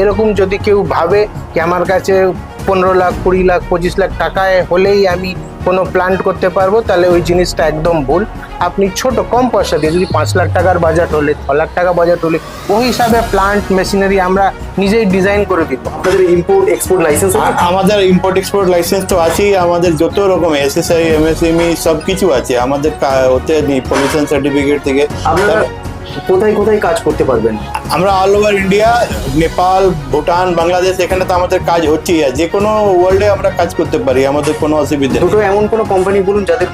এরকম যদি কেউ ভাবে কি আমার কাছে পনেরো লাখ কুড়ি লাখ পঁচিশ লাখ টাকায় হলেই আমি কোনো প্ল্যান্ট করতে পারব তাহলে ওই জিনিসটা একদম ভুল। আপনি ছোট কম পয়সা দিয়ে যদি পাঁচ লাখ টাকার বাজেট হলে ছ লাখ টাকা বাজেট হলে ওই হিসাবে প্লান্ট মেশিনারি আমরা নিজেই ডিজাইন করে দিব। আপনাদের ইম্পোর্ট এক্সপোর্ট লাইসেন্স আমাদের ইম্পোর্ট এক্সপোর্ট লাইসেন্স তো আছেই আমাদের যত রকম এসএসআই এমএসএমই সব কিছু আছে। আমাদের ওতে পলিউশন সার্টিফিকেট থেকে। আপনারা কোথায় কোথায় কাজ করতে পারবেন? আমরা all over India Nepal Bhutan Bangladesh এখানে তো আমাদের কাজ হচ্ছেই আর যে কোনো ওয়ার্ল্ডে আমরা কাজ করতে পারি আমাদের কোনো অসুবিধা দুটো এমন কোনো কোম্পানি বলুন যাদের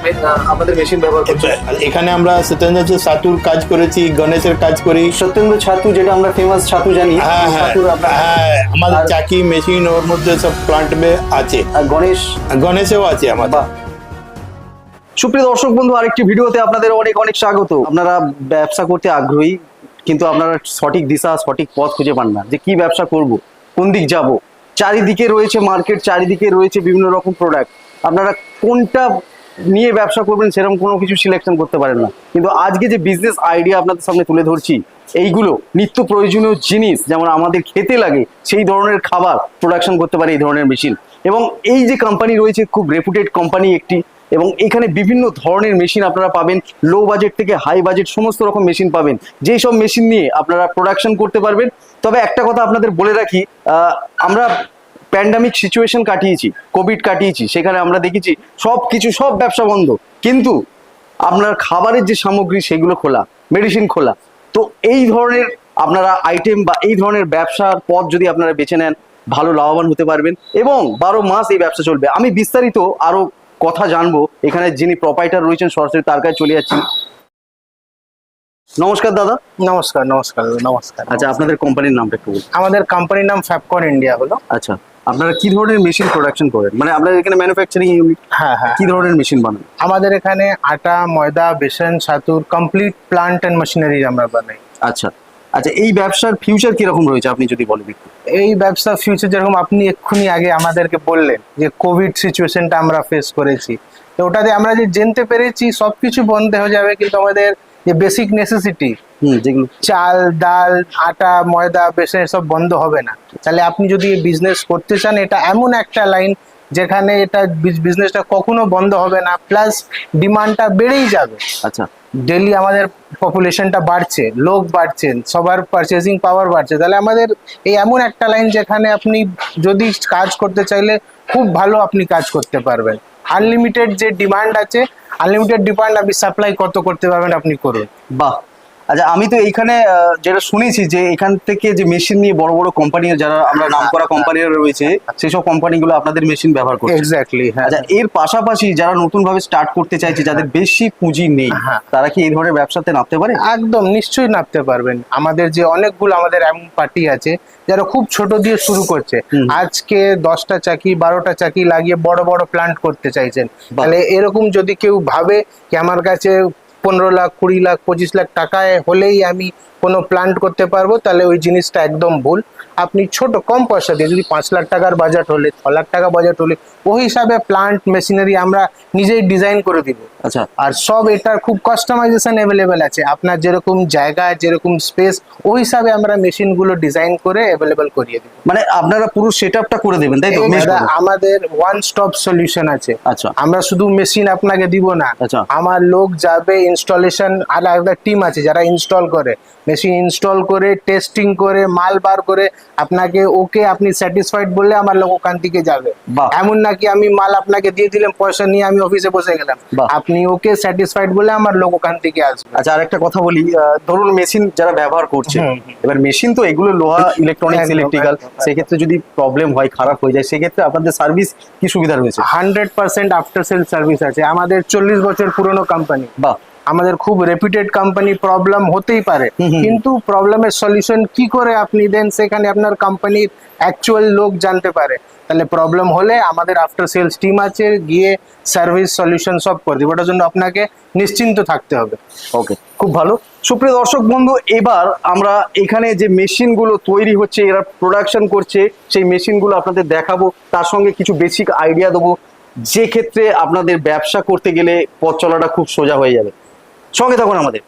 আমাদের মেশিন ব্যবহার করছে। এখানে আমরা সত্যেন্দ্র ছাতুর কাজ করেছি গণেশের কাজ করি। সত্যেন্দ্র ছাতু যেটা আমরা ফেমাস ছাতু জানি হ্যাঁ হ্যাঁ হ্যাঁ আমাদের চাকি মেশিন ওর মধ্যে সব প্লান্ট আছে। আর গণেশ গণেশেও আছে আমাদের। সুপ্রিয় দর্শক বন্ধু, আরেকটি ভিডিওতে আপনাদের অনেক অনেক স্বাগত। আপনারা ব্যবসা করতে আগ্রহী, কিন্তু আপনারা সঠিক দিশা, সঠিক পথ খুঁজে পান না। যে কি ব্যবসা করব, কোন দিক যাব? চারিদিকে রয়েছে মার্কেট, চারিদিকে রয়েছে বিভিন্ন রকম প্রোডাক্ট আপনারা কোনটা নিয়ে ব্যবসা করবেন সেরকম কোনো কিছু সিলেকশন করতে পারেন না। কিন্তু আজকে যে বিজনেস আইডিয়া আপনাদের সামনে তুলে ধরছি, এইগুলো নিত্য প্রয়োজনীয় জিনিস, যেমন আমাদের খেতে লাগে, সেই ধরনের খাবার প্রোডাকশন করতে পারে এই ধরনের মেশিন এবং এই যে কোম্পানি রয়েছে, খুব রেপুটেড কোম্পানি একটি এবং এখানে বিভিন্ন ধরনের মেশিন আপনারা পাবেন লো বাজেট থেকে হাই বাজেট সমস্ত রকম মেশিন পাবেন। যেই সব মেশিন নিয়ে আপনারা প্রোডাকশন করতে পারবেন, তবে একটা কথা আপনাদের বলে রাখি আমরা প্যান্ডামিক সিচুয়েশন কাটিয়েছি কোভিড কাটিয়েছি, সেখানে আমরা দেখেছি সব কিছু, সব ব্যবসা বন্ধ। কিন্তু আপনার খাবারের যে সামগ্রী, সেগুলো খোলা মেডিসিন খোলা। তো এই ধরনের আপনারা আইটেম বা এই ধরনের ব্যবসার পথ যদি আপনারা বেছে নেন, ভালো লাভবান হতে পারবেন এবং বারো মাস এই ব্যবসা চলবে। আমি বিস্তারিত আরও কথা জানব। এখানে যিনি প্রপাইটার রয়েছেন সরাসরি তার কাছে চলে যাচ্ছি। নমস্কার দাদা। নমস্কার নমস্কার নমস্কার আচ্ছা আপনাদের কোম্পানির নামটা একটু বলুন। আমাদের কোম্পানির নাম ফ্যাপকন ইন্ডিয়া হলো। আচ্ছা আপনারা কি ধরনের মেশিন প্রোডাকশন করেন? মানে আপনাদের এখানে ম্যানুফ্যাকচারিং ইউনিট হ্যাঁ হ্যাঁ। কি ধরনের মেশিন বানান? আমাদের এখানে আটা ময়দা বেসন ছাতুর কমপ্লিট প্লান্ট অ্যান্ড মেশিনারি আমরা বানাই। আচ্ছা। আচ্ছা এই ব্যবসার ফিউচার কীরকম রয়েছে আপনি যদি বলেন এই ব্যবসার ফিউচার যেরকম আপনি এক্ষুনি আগে আমাদেরকে বললেন যে কোভিড সিচুয়েশনটা আমরা ফেস করেছি। তো ওটাতে আমরা যে জানতে পেরেছি সবকিছু বন্ধ হয়ে যাবে কিন্তু আমাদের যে বেসিক নেসেসিটি হুম যেগুলো চাল ডাল আটা ময়দা বেসন সব বন্ধ হবে না। তাহলে আপনি যদি বিজনেস করতে চান এটা এমন একটা লাইন যেখানে এটা বিজনেসটা কখনো বন্ধ হবে না প্লাস ডিমান্ডটা বেড়েই যাবে। আচ্ছা। ডেলি আমাদের পপুলেশনটা বাড়ছে লোক বাড়ছেন সবার পারচেজিং পাওয়ার বাড়ছে। তাহলে আমাদের এই এমন একটা লাইন যেখানে আপনি যদি কাজ করতে চাইলে খুব ভালো আপনি কাজ করতে পারবেন। আনলিমিটেড যে ডিমান্ড আছে আনলিমিটেড ডিমান্ড আপনি সাপ্লাই কত করতে পারবেন আপনি করুন। বাহ আচ্ছা আমি তো এইখানে যেটা শুনেছি যে এখান থেকে যে মেশিন নিয়ে বড় বড় কোম্পানি যারা আমরা নাম করা কোম্পানিরা রয়েছে সেই সব কোম্পানিগুলো আপনাদের মেশিন ব্যবহার করছে। এক্স্যাক্টলি হ্যাঁ। আচ্ছা এর পাশাপাশি যারা নতুন ভাবে স্টার্ট করতে চাইছে যাদের বেশি পুঁজি নেই হ্যাঁ। তারা কি এই ধরনের ব্যবসাতে নামতে পারে? একদম নিশ্চয়ই নামতে পারবেন। আমাদের যে অনেকগুলো আমাদের এমন পার্টি আছে যারা খুব ছোট দিয়ে শুরু করছে। আজকে দশটা চাকি বারোটা চাকি লাগিয়ে বড় বড় প্লান্ট করতে চাইছেন। তাহলে এরকম যদি কেউ ভাবে কি আমার কাছে পনেরো লাখ, কুড়ি লাখ, পঁচিশ লাখ টাকায় হলেই আমি কোনো প্লান্ট করতে পারব, তাহলে ওই জিনিসটা একদম ভুল। আপনি ছোট কম পয়সা দিয়ে যদি পাঁচ লাখ টাকার বাজেট হলে ছ লাখ টাকা বাজেট হলে ওই হিসাবে প্লান্ট মেশিনারি আমরা নিজেই ডিজাইন করে দিব। আচ্ছা। আর সব এটার খুব কাস্টমাইজেশন অ্যাভেলেবেল আছে। আপনার যেরকম জায়গা যেরকম স্পেস ওই হিসাবে আমরা মেশিনগুলো ডিজাইন করে অ্যাভেলেবেল করিয়ে দিব। মানে আপনারা পুরো সেট আপটা করে দেবেন তাই তো? আমাদের ওয়ান স্টপ সলিউশন আছে। আচ্ছা। আমরা শুধু মেশিন আপনাকে দিব না। আচ্ছা। আমার লোক যাবে ইনস্টলেশন আলাদা টিম আছে যারা ইনস্টল করে। মেশিন ইনস্টল করে টেস্টিং করে মাল বার করে আপনাকে ওকে আপনি স্যাটিসফাইড বললে আমার লোক ওখান থেকে যাবে। এমন নাকি আমি মাল আপনাকে দিয়ে দিলাম পয়সা নিয়ে আমি অফিসে বসে গেলাম। আপনি ওকে স্যাটিসফাইড বলে আমার লোক ওখান থেকে আসবে। আচ্ছা আরেকটা কথা বলি ধরুন মেশিন যারা ব্যবহার করছে। এবার মেশিন তো এগুলো লোহা ইলেকট্রনিক্স ইলেকট্রিক্যাল সেক্ষেত্রে যদি প্রবলেম হয় খারাপ হয়ে যায় সেক্ষেত্রে আপনাদের সার্ভিস কি সুবিধা রয়েছে? Hundred percent after sale service আছে। আমাদের চল্লিশ বছর পুরনো কোম্পানি বাহ। আমাদের খুব রেপুটেড কোম্পানি প্রবলেম হতেই পারে। কিন্তু প্রবলেমের সলিউশন কি করে আপনি দেন সেখানে আপনার কোম্পানির অ্যাকচুয়াল লোক জানতে পারে। তাহলে প্রবলেম হলে আমাদের আফটার সেলস টিম আছে গিয়ে সার্ভিস সলিউশন সব করে দেবে। ওটার জন্য আপনাকে নিশ্চিন্ত থাকতে হবে। ওকে খুব ভালো। সুপ্রিয় দর্শক বন্ধু এবার আমরা এখানে যে মেশিনগুলো তৈরি হচ্ছে এরা প্রোডাকশন করছে সেই মেশিনগুলো আপনাদের দেখাবো। তার সঙ্গে কিছু বেসিক আইডিয়া দেবো। যে ক্ষেত্রে আপনাদের ব্যবসা করতে গেলে পথ চলাটা খুব সোজা হয়ে যাবে। সঙ্গে থাকুন আমাদের।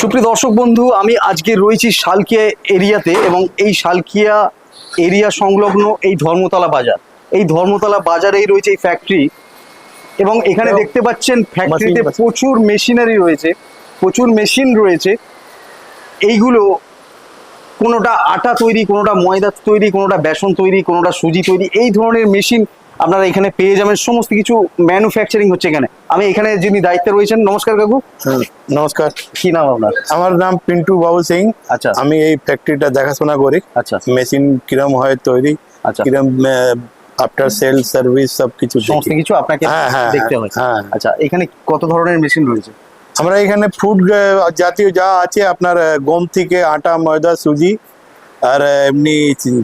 সুপ্রিয় দর্শক বন্ধু আমি আজকে রয়েছি শালকিয়া এরিয়াতে এবং এই শালকিয়া এরিয়া সংলগ্ন এই ধর্মতলা বাজার। এই ধর্মতলা বাজারেই রয়েছে এই ফ্যাক্টরি এবং এখানে দেখতে পাচ্ছেন ফ্যাক্টরিতে প্রচুর মেশিনারি রয়েছে প্রচুর মেশিন রয়েছে। এইগুলো কোনোটা আটা তৈরি কোনোটা ময়দা তৈরি কোনোটা বেসন তৈরি কোনোটা সুজি তৈরি এই ধরনের মেশিন আপনারা এখানে পেয়ে যাবেন সমস্ত কিছু ম্যানুফ্যাকচারিং হচ্ছে এখানে। আমি এখানে যিনি দায়িত্বে রয়েছেন নমস্কার কাকু। নমস্কার। কি নাম আপনার? আমার নাম পিন্টু বাবু সিং। আচ্ছা। আমি এই ফ্যাক্টরিটা দেখাশোনা করি। আচ্ছা। মেশিন কিরম হয় তৈরি আচ্ছা। কিরম আফটার সেল সার্ভিস সব কিছু সমস্ত কিছু আপনাকে হ্যাঁ, হ্যাঁ, দেখতে হ্যাঁ, হয়। হ্যাঁ। আচ্ছা এখানে কত ধরনের মেশিন রয়েছে? আমরা এখানে ফুড জাতীয় যা আছে আপনার গম থেকে আটা ময়দা সুজি আর এমনি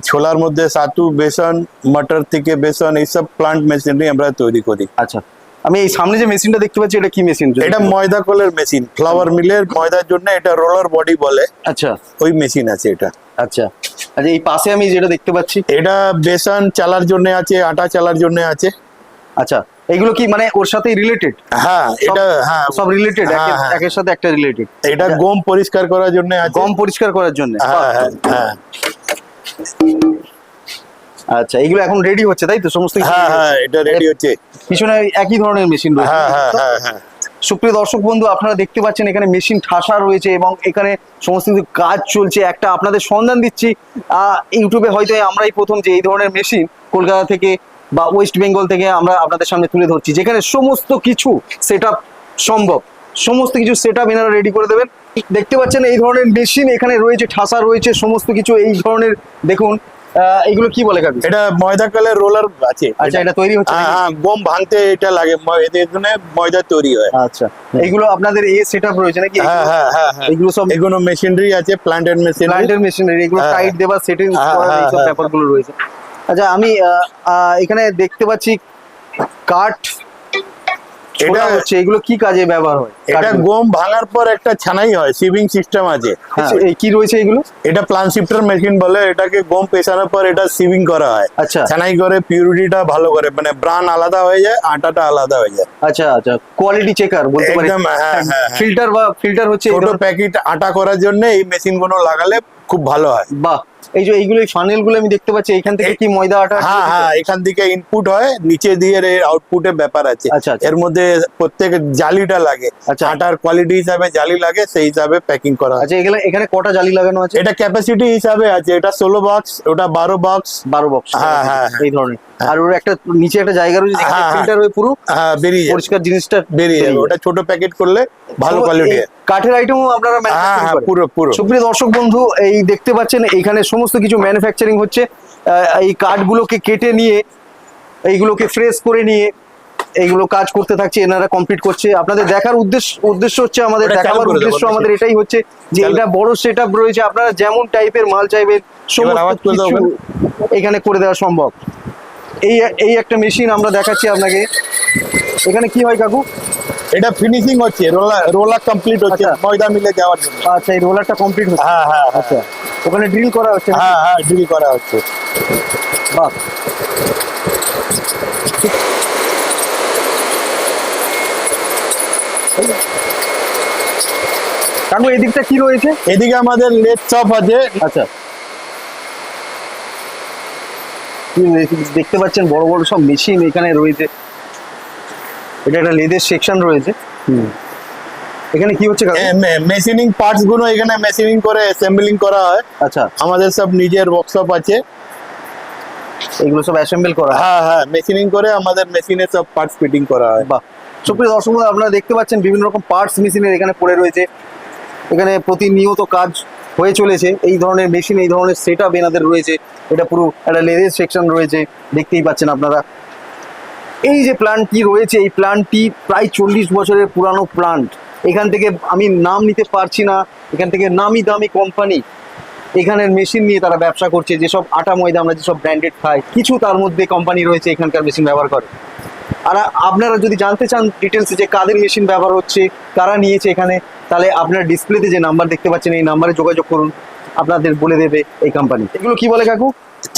ছোলার মধ্যে সাতু বেসন মটর থেকে বেসন এইসব প্লান্ট মেশিনারি আমরা তৈরি করি। আচ্ছা। আমি এই সামনে যে মেশিনটা দেখতে পাচ্ছি এটা কি মেশিন এটা ময়দা কলের মেশিন ফ্লাওয়ার মিলের ময়দার জন্য এটা রোলার বডি বলে। আচ্ছা। ওই মেশিন আছে এটা। আচ্ছা। আচ্ছা এই পাশে আমি যেটা দেখতে পাচ্ছি এটা বেসন চালার জন্য আছে আটা চালার জন্য আছে। আচ্ছা এগুলো কি মানে ওর সাথে রিলেটেড হ্যাঁ এটা হ্যাঁ। সব রিলেটেড হ্যাঁ, হ্যাঁ। একের সাথে একটা রিলেটেড এটা গম পরিষ্কার করার জন্য আছে? গম পরিষ্কার করার জন্য। হ্যাঁ হ্যাঁ হ্যাঁ। আচ্ছা এগুলো এখন রেডি হচ্ছে তাই তো? সমস্ত হ্যাঁ হ্যাঁ এটা রেডি হচ্ছে? পিছনে একই ধরনের মেশিন রয়েছে। হ্যাঁ হ্যাঁ হ্যাঁ হ্যাঁ। সুপ্রিয় দর্শক বন্ধু আপনারা দেখতে পাচ্ছেন এখানে মেশিন ঠাসা রয়েছে এবং এখানে সমস্ত কিছু কাজ চলছে। একটা আপনাদের সন্ধান দিচ্ছি। ইউটিউবে হয়তো আমরাই প্রথম যে এই ধরনের মেশিন কলকাতা থেকে বা ওয়েস্ট বেঙ্গল থেকে আমরা আপনাদের সামনে তুলে ধরছি যেখানে সমস্ত কিছু সেট সম্ভব। সমস্ত কিছু সেট আপ এনারা রেডি করে দেবেন। দেখতে পাচ্ছেন এই ধরনের মেশিন এখানে রয়েছে ঠাসা রয়েছে সমস্ত কিছু এই ধরনের দেখুন এগুলো কি বলে কাকু? এটা ময়দা কলের রোলার আছে। আচ্ছা এটা তৈরি হচ্ছে হ্যাঁ গম ভাঙতে এটা লাগে এদের জন্য ময়দা তৈরি হয়। আচ্ছা এইগুলো আপনাদের এই সেট আপ রয়েছে নাকি? হ্যাঁ হ্যাঁ হ্যাঁ হ্যাঁ। এগুলো সব এগুলো মেশিনারি আছে প্ল্যান্টেড মেশিনারি প্লান্টের মেশিনারি এগুলো টাইট দেওয়া সেটিং হ্যাঁ, করার হ্যাঁ, এইসব হ্যাঁ। ব্যাপারগুলো রয়েছে। আচ্ছা আমি এখানে দেখতে পাচ্ছি কাঠ এটা- হচ্ছে এগুলো কি কাজে ব্যবহার হয়? এটা গম ভাঙার পর একটা ছানাই হয় সিভিং সিস্টেম আছে। হ্যাঁ, কি রয়েছে এগুলো? এটা প্লান শিফটার মেশিন বলে এটাকে গম পেছানোর পর এটা সিভিং করা হয়। আচ্ছা। ছানাই করে পিউরিটিটা ভালো করে মানে ব্রান আলাদা হয়ে যায় আটাটা আলাদা হয়ে যায়। আচ্ছা আচ্ছা কোয়ালিটি চেকার বলতে পারি। একদম হ্যাঁ হ্যাঁ। ফিল্টার বা ফিল্টার হচ্ছে ছোট প্যাকেট আটা করার জন্য এই মেশিনগুলো লাগালে খুব ভালো হয়। বাহ এই যে এইগুলো ফানেলগুলো আমি দেখতে পাচ্ছি এখান থেকে কি ময়দা আটা হ্যাঁ হ্যাঁ এখান থেকে ইনপুট হয় নিচে দিয়ে এর আউটপুটের ব্যাপার আছে। আচ্ছা, আচ্ছা। এর মধ্যে প্রত্যেক জালিটা লাগে। আচ্ছা। আটার কোয়ালিটি হিসাবে জালি লাগে সেই হিসাবে প্যাকিং করা আছে আচ্ছা এগুলো এখানে কটা জালি লাগানো আছে? এটা ক্যাপাসিটি হিসাবে আছে এটা ষোলো বক্স ওটা বারো বক্স বারো বক্স হ্যাঁ, হ্যাঁ। এই ধরনের। আর ওর একটা নিচে একটা জায়গা রয়েছে যেখানে হ্যাঁ, হ্যাঁ। ফিল্টার হয়ে পুরো হ্যাঁ বেরিয়ে পরিষ্কার জিনিসটা বেরিয়ে যাবে ওটা ছোট প্যাকেট করলে ভালো কোয়ালিটি কাঠের আইটেমও আপনারা হ্যাঁ হ্যাঁ পুরো পুরো। সুপ্রিয় দর্শক বন্ধু এই দেখতে পাচ্ছেন এইখানে সমস্ত কিছু ম্যানুফ্যাকচারিং হচ্ছে। এই কাঠগুলোকে কেটে নিয়ে এইগুলোকে ফ্রেশ করে নিয়ে এইগুলো কাজ করতে থাকছে এনারা কমপ্লিট করছে। আপনাদের দেখার উদ্দেশ্য উদ্দেশ্য হচ্ছে আমাদের দেখাবার উদ্দেশ্য আমাদের এটাই হচ্ছে যে এটা বড় সেট রয়েছে। আপনারা যেমন টাইপের মাল চাইবেন সমস্ত কিছু এখানে করে দেওয়া সম্ভব। এই এই একটা মেশিন আমরা দেখাচ্ছি আপনাকে। এখানে কি হয় কাকু? এটা ফিনিশিং হচ্ছে রোলার রোলা কমপ্লিট হচ্ছে আচ্ছা। ময়দা মিলে যাওয়ার জন্য। আচ্ছা এই রোলারটা কমপ্লিট হচ্ছে। হ্যাঁ হ্যাঁ হ্যাঁ। আচ্ছা। ওখানে ড্রিল করা হচ্ছে হ্যাঁ হ্যাঁ ড্রিল করা হচ্ছে। বাহ। কাকু এদিকটা দিকটা কি রয়েছে? এদিকে আমাদের লেট চপ আছে। আচ্ছা কি রয়েছে? দেখতে পাচ্ছেন বড় বড় সব মেশিন এখানে রয়েছে। এটা একটা লেদের সেকশন রয়েছে। এখানে কি হচ্ছে মেশিনিং পার্টসগুলো এখানে মেশিনিং করে অ্যাসেম্বলিং করা হয়। আচ্ছা। আমাদের সব নিজের ওয়ার্কশপ আছে। এগুলো সব অ্যাসেম্বল করা হ্যাঁ? হ্যাঁ মেশিনিং করে আমাদের মেশিনে সব পার্টস ফিটিং করা হয়। বাহ। সুপ্রিয় দর্শক আপনারা দেখতে পাচ্ছেন বিভিন্ন রকম পার্টস মেশিনের এখানে পড়ে রয়েছে। এখানে প্রতিনিয়ত কাজ হয়ে চলেছে। এই ধরনের মেশিন এই ধরনের সেট আপ এনাদের রয়েছে। এটা পুরো একটা লেদের সেকশন রয়েছে। দেখতেই পাচ্ছেন আপনারা। এই যে প্ল্যান্টটি রয়েছে, এই প্ল্যান্টটি প্রায় চল্লিশ বছরের পুরানো প্ল্যান্ট এখান থেকে আমি নাম নিতে পারছি না। এখান থেকে নামি দামি কোম্পানি এখানের মেশিন নিয়ে তারা ব্যবসা করছে। যেসব আটা ময়দা আমরা যেসব ব্র্যান্ডেড খাই, কিছু তার মধ্যে কোম্পানি রয়েছে এখানকার মেশিন ব্যবহার করে। আর আপনারা যদি জানতে চান ডিটেলসে যে কাদের মেশিন ব্যবহার হচ্ছে কারা নিয়েছে এখানে তাহলে আপনার ডিসপ্লেতে যে নাম্বার দেখতে পাচ্ছেন এই নাম্বারে যোগাযোগ করুন আপনাদের বলে দেবে এই কোম্পানি এগুলো কি বলে কাকু?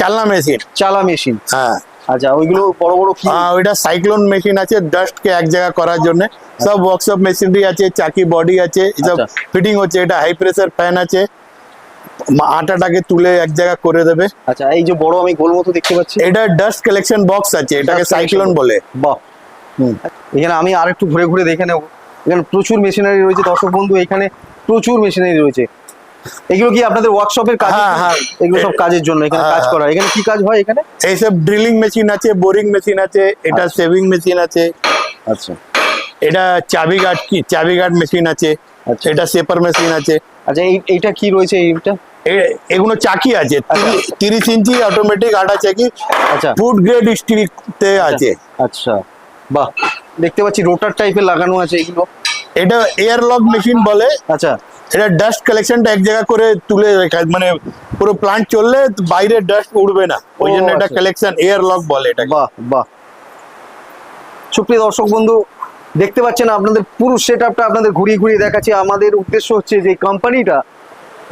চালনা মেশিন চালা মেশিন হ্যাঁ। আচ্ছা ওইগুলো বড় বড় কি? হ্যাঁ ওইটা সাইক্লোন মেশিন আছে ডাস্ট কে এক জায়গা করার জন্য। সব ওয়ার্কশপ মেশিনারি আছে চাকি বডি আছে এসব আচ্ছা। ফিটিং হচ্ছে এটা হাই প্রেসার ফ্যান আছে। আটাটাকে তুলে এক জায়গা করে দেবে। আচ্ছা এই যে বড় আমি গোল মতো দেখতে পাচ্ছি। এটা ডাস্ট কালেকশন বক্স আছে এটাকে সাইক্লোন বলে। বাহ। এখানে আমি আর একটু ঘুরে ঘুরে দেখে নেব। এখানে প্রচুর মেশিনারি রয়েছে দর্শক বন্ধু এখানে প্রচুর মেশিনারি রয়েছে। এগুলো কি আপনাদের ওয়ার্কশপের কাজ হ্যাঁ, হ্যাঁ। এগুলো সব কাজের জন্য এখানে হ্যাঁ, কাজ। করা। এখানে কি কাজ হয় এখানে? এইসব ড্রিলিং মেশিন আছে বোরিং মেশিন আছে এটা সেভিং মেশিন আছে। আচ্ছা। এটা চাবি গার্ড কি? চাবি গার্ড মেশিন আছে। আচ্ছা। এটা সেপার মেশিন আছে। আচ্ছা এই এইটা কি রয়েছে এইটা? এগুলো চাকি আছে তিরিশ ইঞ্চি অটোমেটিক আটা চাকি আচ্ছা। ফুড গ্রেড স্টিলতে আছে। আচ্ছা। বাহ দেখতে পাচ্ছি রোটার টাইপের লাগানো আছে এগুলো। এটা এয়ার লক মেশিন বলে। আচ্ছা। এটা ডাস্ট কালেকশনটা এক জায়গা করে তুলে রাখা মানে পুরো প্লান্ট চললে বাইরে ডাস্ট উড়বে না। ওই জন্য এটা আচ্ছা। কালেকশন এয়ার লক বলে এটা বাহ বাহ। সুপ্রিয় দর্শক বন্ধু দেখতে পাচ্ছেন আপনাদের পুরো সেট আপটা আপনাদের ঘুরিয়ে ঘুরিয়ে দেখাচ্ছি। আমাদের উদ্দেশ্য হচ্ছে যে কোম্পানিটা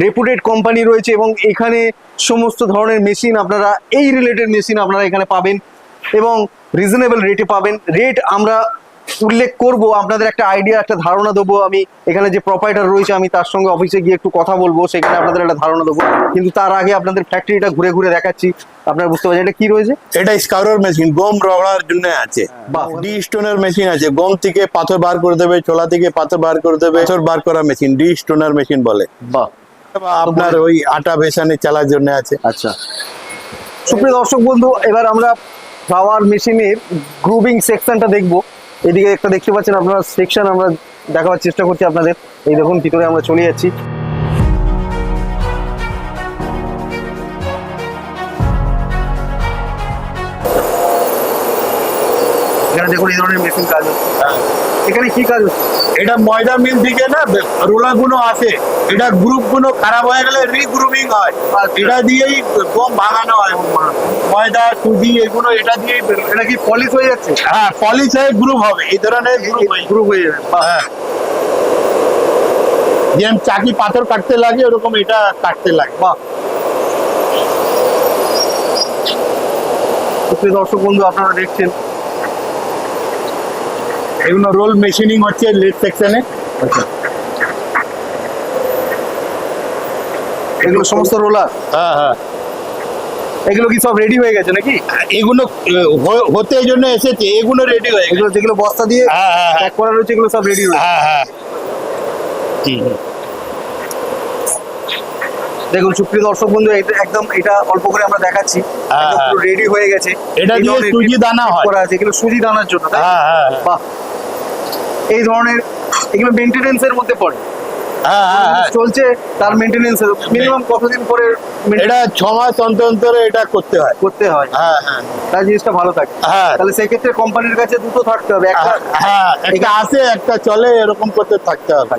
রেপুটেড কোম্পানি রয়েছে এবং এখানে সমস্ত ধরনের মেশিন আপনারা এই রিলেটেড মেশিন আপনারা এখানে পাবেন এবং রিজনেবল রেটে পাবেন। রেট আমরা উল্লেখ করব আপনাদের একটা আইডিয়া একটা ধারণা দেবো। আমি এখানে যে প্রপাইটার রয়েছে আমি তার সঙ্গে অফিসে গিয়ে একটু কথা বলব সেখানে আপনাদের একটা ধারণা দেবো। কিন্তু তার আগে আপনাদের ফ্যাক্টরিটা ঘুরে ঘুরে দেখাচ্ছি। আপনারা বুঝতে পারছেন এটা কি রয়েছে? এটা স্কাউরার মেশিন গম রগড়ার জন্য আছে। ডি স্টোনের মেশিন আছে। গম থেকে পাথর বার করে দেবে ছোলা থেকে পাথর বার করে দেবে পাথর বার করা মেশিন ডি স্টোনার মেশিন বলে। বাহ। আপনার ওই আটা বেসানে চালার জন্য আছে। আচ্ছা। সুপ্রিয় দর্শক বন্ধু এবার আমরা ফ্লাওয়ার মেশিনের গ্রুবিং সেকশনটা দেখব। এদিকে একটা দেখতে পাচ্ছেন আপনারা সেকশন আমরা দেখাবার চেষ্টা করছি আপনাদের। এই দেখুন ভিতরে আমরা চলে যাচ্ছি। এখানে দেখুন এই ধরনের মেশিন কাজ হচ্ছে। এখানে কি কাজ? এটা ময়দা মিল থেকে না রোলারগুলো আসে এটা গ্রুপগুলো খারাপ হয়ে গেলে রিগ্রুপিং হয়। আচ্ছা। এটা দিয়েই গম ভাঙানো হয়। ময়দা সুজি এগুলো এটা দিয়েই। এটা কি পলিশ হয়ে যাচ্ছে? হ্যাঁ পলিশ হয়ে গ্রুপ হবে। এই ধরনের গ্রুপ গ্রুপ হয়ে। যাবে। হ্যাঁ। যেমন চাকি পাথর কাটতে লাগে ওরকম এটা কাটতে লাগে। বাহ। দর্শক বন্ধু আপনারা দেখছেন এগুলো রোল মেশিনিং হচ্ছে লেট সেকশনে এগুলো সমস্ত রোলার হ্যাঁ হ্যাঁ। এগুলো কি সব রেডি হয়ে গেছে নাকি? এগুলো হতে জন্য এসেছে এগুলো রেডি হয়ে এগুলো যেগুলো বস্তা দিয়ে হ্যাঁ হ্যাঁ হ্যাঁ। প্যাক করা রয়েছে এগুলো সব রেডি হ্যাঁ হ্যাঁ। দেখুন সুপ্রিয় দর্শক বন্ধু একদম এটা অল্প করে আমরা দেখাচ্ছি। রেডি হয়ে। গেছে। এটা দিয়ে সুজি দানা হয়। করা আছে এগুলো সুজি দানার জন্য হ্যাঁ হ্যাঁ। বাহ। এই ধরনের এগুলো মেনটেনেন্স এর মধ্যে পড়ে। হ্যাঁ হ্যাঁ হ্যাঁ। চলছে তার মেনটেনেন্স মিনিমাম কতদিন পরে এটা ছ মাস অন্তর অন্তরে এটা করতে হয়। করতে হয়। হ্যাঁ হ্যাঁ। তার জিনিসটা ভালো থাকে। হ্যাঁ। তাহলে সেক্ষেত্রে কোম্পানির কাছে দুটো থাকতে হবে। একটা হ্যাঁ একটা আসে একটা চলে এরকম করতে থাকতে হবে।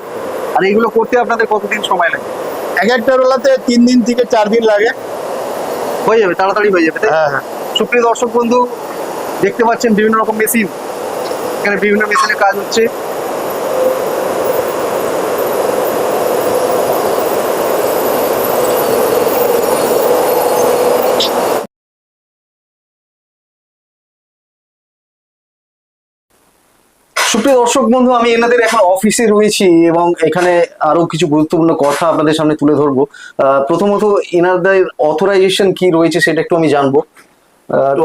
আর এগুলো করতে আপনাদের কতদিন সময় লাগে? এক একটা রোলাতে তিন দিন থেকে চার দিন লাগে। হয়ে যাবে তাড়াতাড়ি হয়ে যাবে হ্যাঁ হ্যাঁ। সুপ্রিয় দর্শক বন্ধু দেখতে পাচ্ছেন বিভিন্ন রকম মেশিন এখানে বিভিন্ন মেশিনের কাজ হচ্ছে। সুপ্রিয় দর্শক বন্ধু আমি এনাদের এখন অফিসে রয়েছি এবং এখানে আরও কিছু গুরুত্বপূর্ণ কথা আপনাদের সামনে তুলে ধরবো। প্রথমত এনাদের অথরাইজেশন কি রয়েছে সেটা একটু আমি জানব।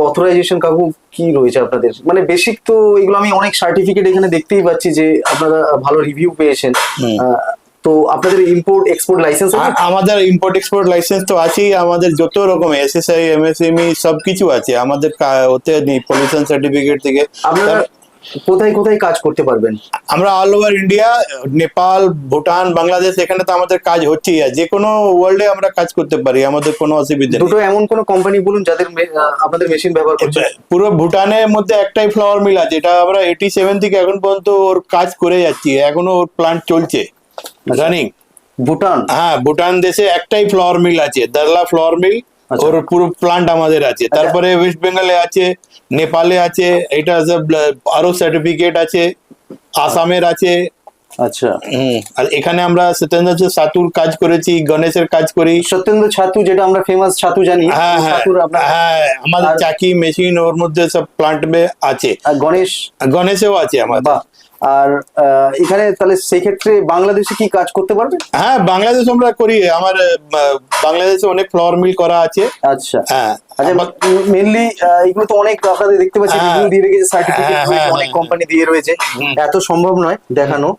অথরাইজেশন কাকু কি রয়েছে আপনাদের? মানে বেসিক তো এগুলো আমি অনেক সার্টিফিকেট এখানে দেখতেই পাচ্ছি যে আপনারা ভালো রিভিউ পেয়েছেন। তো আপনাদের ইম্পোর্ট এক্সপোর্ট লাইসেন্স আর আমাদের ইম্পোর্ট এক্সপোর্ট লাইসেন্স তো আছেই আমাদের যত রকম এসএসআই এমএসএমই সব কিছু আছে। আমাদের ওতে নেই পলিউশন সার্টিফিকেট থেকে। আপনারা কোথায় কোথায় কাজ করতে পারবেন? আমরা all over India Nepal Bhutan Bangladesh এখানে তো আমাদের কাজ হচ্ছেই যে কোনো ওয়ার্ল্ডে আমরা কাজ করতে পারি আমাদের কোনো অসুবিধা নেই। দুটো এমন কোন কোম্পানি বলুন যাদের আপনাদের মেশিন ব্যবহার করছে? পুরো ভুটানের মধ্যে একটাই ফ্লাওয়ার মিল আছে এটা আমরা এইটি সেভেন থেকে এখন পর্যন্ত ওর কাজ করে যাচ্ছি এখনও ওর প্লান্ট চলছে রানিং ভুটান? হ্যাঁ ভুটান দেশে একটাই ফ্লাওয়ার মিল আছে দারলা ফ্লাওয়ার মিল আচ্ছা। ওর পুরো প্লান্ট আমাদের আছে। তারপরে ওয়েস্ট বেঙ্গলে আছে নেপালে আছে এটা আরও সার্টিফিকেট আছে আসামের আছে। আচ্ছা। আর এখানে আমরা সত্যেন্দ্র সাতুর কাজ করেছি গণেশের কাজ করি। সত্যেন্দ্র ছাতু যেটা আমরা ফেমাস ছাতু জানি হ্যাঁ হ্যাঁ হ্যাঁ আমাদের চাকি মেশিন ওর মধ্যে সব প্লান্ট মে আছে। আর গণেশ? গণেশেও আছে আমাদের। আর এখানে তাহলে সেই ক্ষেত্রে বাংলাদেশে কি কাজ করতে পারবে? হ্যাঁ বাংলাদেশ আমরা করি। আমার বাংলাদেশে অনেক ফ্লাওয়ার মিল করা আছে। আচ্ছা। হ্যাঁ আচ্ছা মেনলি এগুলো তো অনেক আপনাদের দেখতে পাচ্ছি হ্যাঁ। রিভিউ দিয়ে রেখেছে সার্টিফিকেট হ্যাঁ, হ্যাঁ, অনেক কোম্পানি দিয়ে রয়েছে এত সম্ভব নয় দেখানো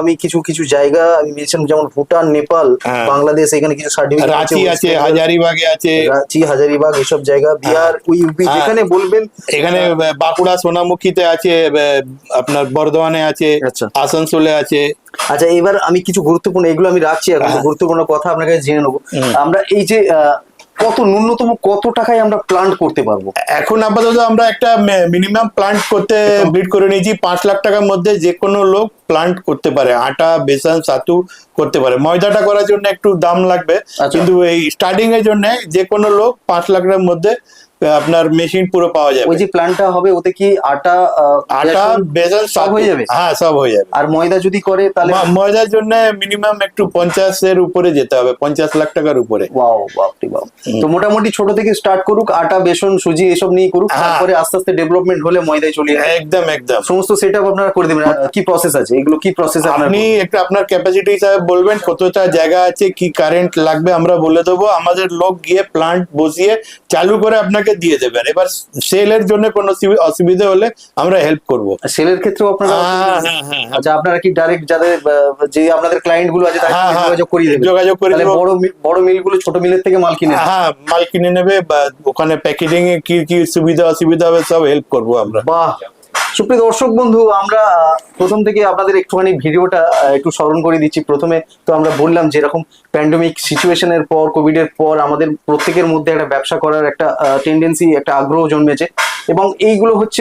আমি কিছু কিছু জায়গা আমি মেনশন যেমন ভুটান নেপাল। বাংলাদেশ এখানে কিছু সার্টিফিকেট রাঁচি আছে হাজারিবাগে আছে রাঁচি হাজারিবাগ এসব জায়গা বিহার ইউপি। যেখানে বলবেন এখানে বাঁকুড়া সোনামুখীতে আছে আপনার বর্ধমানে আছে আচ্ছা। আসানসোলে আছে আচ্ছা এবার আমি কিছু গুরুত্বপূর্ণ এগুলো আমি রাখছি এখন। গুরুত্বপূর্ণ কথা আপনার কাছে জেনে নেব আমরা এই যে কত ন্যূনতম কত টাকায় আমরা প্লান্ট করতে পারব? এখন আপাতত আমরা একটা মিনিমাম প্লান্ট করতে বিড করে নিয়েছি। পাঁচ লাখ টাকার মধ্যে যে কোনো লোক প্লান্ট করতে পারে আটা বেসন ছাতু করতে পারে। ময়দাটা করার জন্য একটু দাম লাগবে আচ্ছা। কিন্তু এই স্টার্টিং এর জন্য যে কোনো লোক পাঁচ লাখ টাকার মধ্যে আপনার মেশিন পুরো পাওয়া যাবে। ওই যে প্ল্যানটা হবে ওতে কি আটা আটা বেসন সব হয়ে যাবে? হ্যাঁ সব হয়ে যাবে। আর ময়দা যদি করে তাহলে ময়দার জন্য মিনিমাম একটু পঞ্চাশ এর উপরে যেতে হবে পঞ্চাশ লাখ টাকার উপরে। ওয়াও বাপরে বাপ। তো মোটামুটি ছোট থেকে স্টার্ট করুক আটা বেসন সুজি এসব নিয়ে করুক হ্যাঁ। তারপরে আস্তে আস্তে ডেভেলপমেন্ট হলে ময়দায় চলে যাবে একদম একদম। সমস্ত সেট আপ আপনারা করে দেবেন। আর কি প্রসেস আছে? এগুলো কি প্রসেস আপনি একটা আপনার ক্যাপাসিটি হিসাবে বলবেন কতটা জায়গা আছে কি কারেন্ট লাগবে আমরা বলে দেবো। আমাদের লোক গিয়ে প্লান্ট বসিয়ে চালু করে আপনাকে দিয়ে দেবেন। এবার সেলের জন্য কোনো অসুবিধা হলে আমরা হেল্প করব। সেলের ক্ষেত্রেও আপনারা হ্যাঁ, হ্যাঁ, হ্যাঁ, আচ্ছা আপনারা কি ডাইরেক্ট যাদের যে আপনাদের ক্লায়েন্টগুলো আছে তাদের যোগাযোগ করিয়ে দেবেন। যোগাযোগ করে তাহলে দেবো। বড় বড় মিলগুলো ছোট মিলের থেকে মাল কিনে হ্যাঁ মাল কিনে নেবে বা ওখানে প্যাকেজিং এ কি কি সুবিধা অসুবিধা হবে সব হেল্প করব আমরা। বাহ সুপ্রিয় দর্শক বন্ধু, আমরা প্রথম থেকে আপনাদের একটুখানি ভিডিওটা একটু স্মরণ করে দিচ্ছি। প্রথমে তো আমরা বললাম যেরকম প্যান্ডেমিক সিচুয়েশনের পর কোভিড এর পর আমাদের প্রত্যেকের মধ্যে একটা ব্যবসা করার একটা টেন্ডেন্সি একটা আগ্রহ জন্মেছে। এবং এইগুলো হচ্ছে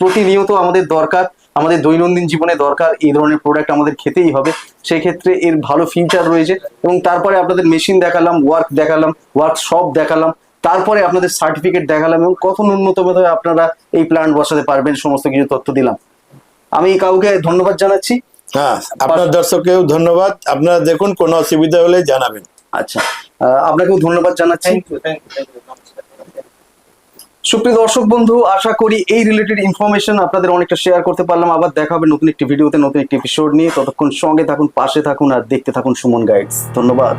প্রতিনিয়ত আমাদের দরকার, আমাদের দৈনন্দিন জীবনে দরকার, এই ধরনের প্রোডাক্ট আমাদের খেতেই হবে। সেই ক্ষেত্রে এর ভালো ফিউচার রয়েছে। এবং তারপরে আপনাদের মেশিন দেখালাম ওয়ার্ক দেখালাম ওয়ার্কশপ দেখালাম। তারপরে আপনাদের সার্টিফিকেট দেখালাম এবং কত ন্যূনতম ভাবে আপনারা এই প্ল্যান্ট বসাতে পারবেন সমস্ত কিছু তথ্য দিলাম। আমি কাউকে ধন্যবাদ জানাচ্ছি। হ্যাঁ আপনার দর্শককেও ধন্যবাদ। আপনারা দেখুন কোনো অসুবিধা হলে জানাবেন। আচ্ছা আহ, আপনাকেও ধন্যবাদ জানাচ্ছি। সুপ্রিয় দর্শক বন্ধু আশা করি এই রিলেটেড ইনফরমেশন আপনাদের অনেকটা শেয়ার করতে পারলাম। আবার দেখা হবে নতুন একটি ভিডিওতে নতুন একটি এপিসোড নিয়ে। ততক্ষণ সঙ্গে থাকুন পাশে থাকুন আর দেখতে থাকুন সুমন গাইডস ধন্যবাদ।